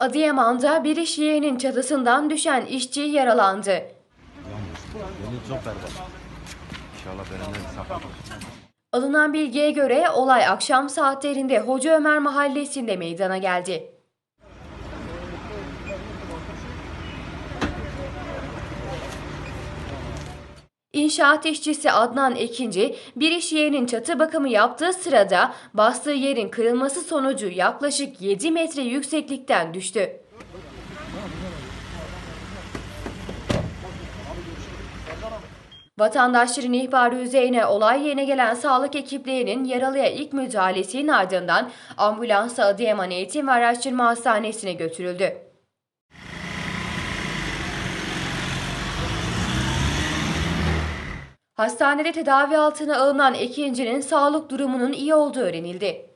Adıyaman'da bir iş yerinin çatısından düşen işçi yaralandı. Alınan bilgiye göre olay akşam saatlerinde Hoca Ömer mahallesinde meydana geldi. İnşaat işçisi Adnan Ekinci bir iş yerinin çatı bakımı yaptığı sırada bastığı yerin kırılması sonucu yaklaşık 7 metre yükseklikten düştü. Vatandaşların ihbarı üzerine olay yerine gelen sağlık ekiplerinin yaralıya ilk müdahalesinin ardından ambulansla Adıyaman Eğitim ve Araştırma Hastanesi'ne götürüldü. Hastanede tedavi altına alınan ikincinin sağlık durumunun iyi olduğu öğrenildi.